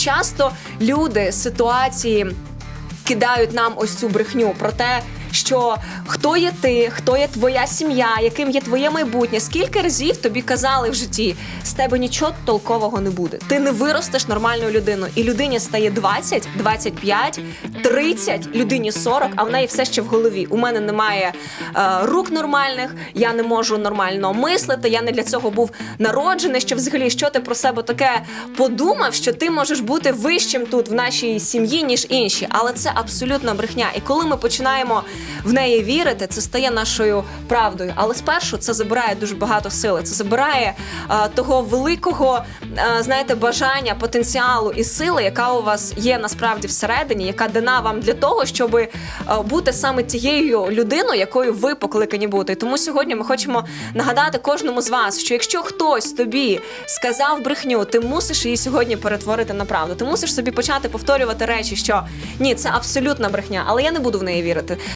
Часто люди ситуації кидають нам ось цю брехню про те, що хто є ти, хто є твоя сім'я, яким є твоє майбутнє. Скільки разів тобі казали в житті, з тебе нічого толкового не буде. Ти не виростеш нормальною людиною, і людині стає 20, 25, 30, людині 40, а в неї все ще в голові. У мене немає е, рук нормальних, я не можу нормально мислити. Я не для цього був народжений. Що взагалі що ти про себе таке подумав, що ти можеш бути вищим тут в нашій сім'ї, ніж інші. Але це абсолютна брехня. І коли ми починаємо в неї вірити, це стає нашою правдою. Але спершу це забирає дуже багато сили. Це забирає е, того великого, е, знаєте, бажання, потенціалу і сили, яка у вас є насправді всередині, яка дана вам для того, щоб е, бути саме тією людиною, якою ви покликані бути. Тому сьогодні ми хочемо нагадати кожному з вас, що якщо хтось тобі сказав брехню, ти мусиш її сьогодні перетворити на правду. Ти мусиш собі почати повторювати речі, що ні, це абсолютна брехня, але я не буду в неї вірити.